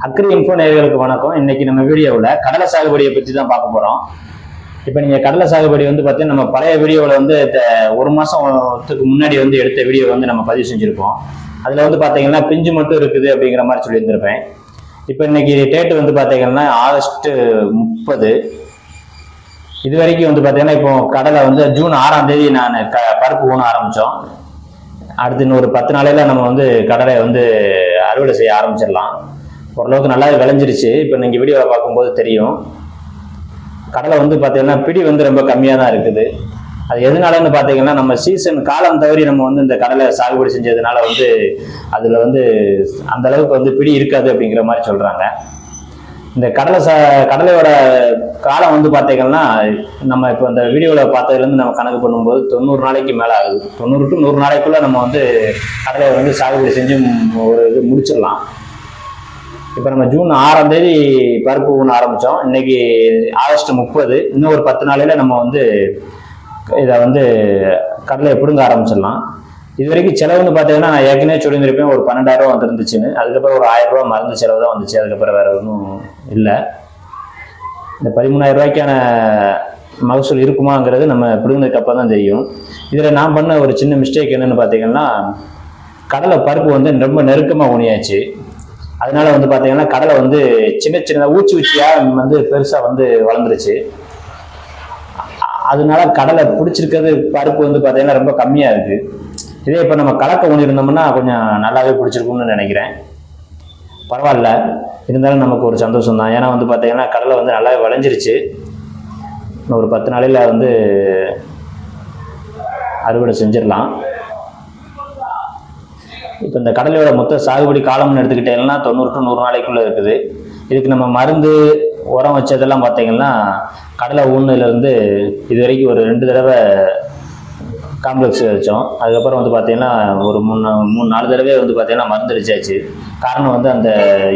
Agri info நேர்களுக்கு வணக்கம். இன்னைக்கு நம்ம வீடியோவில் கடலை சாகுபடியை பற்றி தான் பார்க்க போகிறோம் இப்போ நீங்கள் கடலை சாகுபடி வந்து பார்த்தீங்கன்னா நம்ம பழைய வீடியோவில் வந்து த- ஒரு மாதத்துக்கு முன்னாடி வந்து எடுத்த வீடியோ வந்து நம்ம பதிவு செஞ்சுருப்போம். அதில் வந்து பார்த்தீங்கன்னா பிஞ்சு மட்டும் இருக்குது அப்படிங்கிற மாதிரி சொல்லியிருந்திருப்பேன். இப்போ இன்னைக்கு டேட்டு வந்து பார்த்தீங்கன்னா ஆகஸ்ட் முப்பது. இது வரைக்கும் வந்து பார்த்தீங்கன்னா இப்போ கடலை வந்து ஜூன் ஆறாம் தேதி நான் க பருப்பு ஊன ஆரம்பித்தோம் அடுத்து இன்னொரு பத்து நாளையில நம்ம வந்து கடலை வந்து அறுவடை செய்ய ஆரம்பிச்சிடலாம். ஓரளவுக்கு நல்லா விளைஞ்சிருச்சு. இப்போ நீங்கள் வீடியோவை பார்க்கும்போது தெரியும். கடலை வந்து பார்த்தீங்கன்னா பிடி வந்து ரொம்ப கம்மியாக தான் இருக்குது. அது எதனாலன்னு பார்த்தீங்கன்னா நம்ம சீசன் காலம் தவறி நம்ம வந்து இந்த கடலை சாகுபடி செஞ்சதுனால வந்து அதில் வந்து அந்த அளவுக்கு வந்து பிடி இருக்காது அப்படிங்கிற மாதிரி சொல்கிறாங்க இந்த கடலை சா கடலையோட காலம் வந்து பார்த்தீங்கன்னா நம்ம இப்போ இந்த வீடியோவில் பார்த்ததுலேருந்து நம்ம கணக்கு பண்ணும்போது தொண்ணூறு நாளைக்கு மேலே ஆகுது. தொண்ணூறு டு நூறு நாளைக்குள்ளே நம்ம வந்து கடலையை வந்து சாகுபடி செஞ்சு ஒரு இது முடிச்சிடலாம். இப்போ நம்ம ஜூன் ஆறாம் தேதி பருப்பு ஊன ஆரம்பித்தோம் இன்னைக்கு ஆகஸ்ட் முப்பது. இன்னும் ஒரு பத்து நாளையில் நம்ம வந்து இதை வந்து கடலை பிடுங்க ஆரம்பிச்சிடலாம். இது வரைக்கும் செலவுன்னு பார்த்தீங்கன்னா நான் ஏற்கனவே சொல்லியிருந்திருப்பேன் ஒரு பன்னெண்டாயிரம் ரூபா வந்துருந்துச்சுன்னு. அதுக்கப்புறம் ஒரு ஆயிரம் ரூபா மருந்து செலவு தான் வந்துச்சு. அதுக்கப்புறம் வேற ஒன்றும் இல்லை. இந்த பதிமூணாயிரம் ரூபாய்க்கான மகசூல் இருக்குமாங்கிறது நம்ம பிடுங்கினதுக்கு அப்புறம் தான் தெரியும். இதில் நான் பண்ண ஒரு சின்ன மிஸ்டேக் என்னென்னு பார்த்தீங்கன்னா கடலை பருப்பு வந்து ரொம்ப நெருக்கமாக ஊனியாச்சு. அதனால வந்து பார்த்தீங்கன்னா கடலை வந்து சின்ன சின்னதாக ஊச்சி ஊச்சியாக வந்து பெருசாக வந்து வளர்ந்துருச்சு. அதனால கடலை பிடிச்சிருக்கிறது பருப்பு வந்து பார்த்தீங்கன்னா ரொம்ப கம்மியாக இருக்கு. இதே இப்போ நம்ம கலக்க ஊனிருந்தோம்னா கொஞ்சம் நல்லாவே பிடிச்சிருக்கும்னு நினைக்கிறேன். பரவாயில்ல. இருந்தாலும் நமக்கு ஒரு சந்தோஷம் தான் ஏன்னா வந்து பார்த்தீங்கன்னா கடலை வந்து நல்லாவே விளைஞ்சிருச்சு. ஒரு பத்து நாளையில் வந்து அறுவடை செஞ்சிடலாம். இப்போ இந்த கடலையோட மொத்த சாகுபடி காலம்னு எடுத்துக்கிட்டீங்கன்னா தொண்ணூறு டு நூறு நாளைக்குள்ளே இருக்குது. இதுக்கு நம்ம மருந்து உரம் வச்சதெல்லாம் பார்த்தீங்கன்னா கடலை ஊன்னுலேருந்து இது வரைக்கும் ஒரு ரெண்டு தடவை காம்ப்ளெக்ஸ் வச்சோம். அதுக்கப்புறம் வந்து பார்த்தீங்கன்னா ஒரு மூணு மூணு நாலு தடவை வந்து பார்த்தீங்கன்னா மருந்து அடிச்சாச்சு. காரணம் வந்து அந்த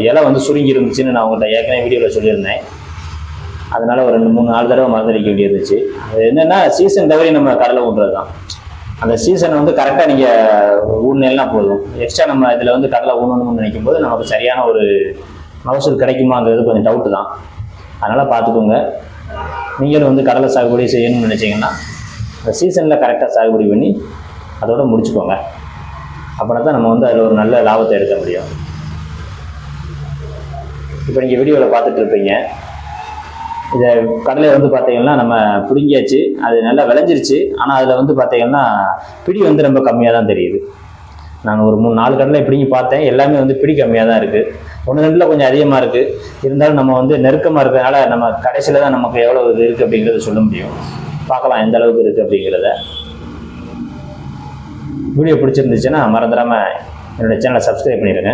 இலை வந்து சுருங்கி இருந்துச்சுன்னு நான் உங்கள்கிட்ட ஏற்கனவே வீடியோவில் சொல்லியிருந்தேன். அதனால ஒரு ரெண்டு மூணு நாலு தடவை மருந்து அடிக்க வேண்டியது அது என்னென்னா சீசன் தவறி நம்ம கடலை ஊன்றது தான் அந்த சீசனை வந்து கரெக்டாக நீங்கள் ஊனினா போதும். எக்ஸ்ட்ரா நம்ம இதில் வந்து கடலை ஊனணும்னு நினைக்கும் போது நமக்கு சரியான ஒரு மகசூல் கிடைக்குமாங்கிறது கொஞ்சம் டவுட்டு தான். அதனால் பார்த்துக்கோங்க. நீங்களும் வந்து கடலை சாகுபடி செய்யணும்னு நினச்சிங்கன்னா அந்த சீசனில் கரெக்டாக சாகுபடி பண்ணி அதோட முடிச்சுக்கோங்க. அப்படின்னா தான் நம்ம வந்து அதில் ஒரு நல்ல லாபத்தை எடுக்க முடியும். இப்போ நீங்கள் வீடியோவில் பார்த்துட்டு இருப்பீங்க. இதை கடலை வந்து பார்த்தீங்கன்னா நம்ம பிடுங்கியாச்சு. அது நல்லா விளைஞ்சிருச்சு. ஆனால் அதில் வந்து பார்த்தீங்கன்னா பிடி வந்து ரொம்ப கம்மியாக தான் தெரியுது. நான் ஒரு மூணு நாலு கடலை பிடிங்கி பார்த்தேன். எல்லாமே வந்து பிடி கம்மியாக தான் இருக்குது ஒன்று ரெண்டில் கொஞ்சம் அதிகமாக இருக்குது இருந்தாலும் நம்ம வந்து நெருக்கமாக இருக்கிறதுனால நம்ம கடைசியில் தான் நமக்கு எவ்வளோ இது இருக்குது அப்படிங்கிறத சொல்ல முடியும். பார்க்கலாம் எந்த அளவுக்கு இருக்குது அப்படிங்கிறத. வீடியோ பிடிச்சிருந்துச்சுன்னா மறந்துடாமல் என்னோட சேனலை சப்ஸ்கிரைப் பண்ணிடுங்க.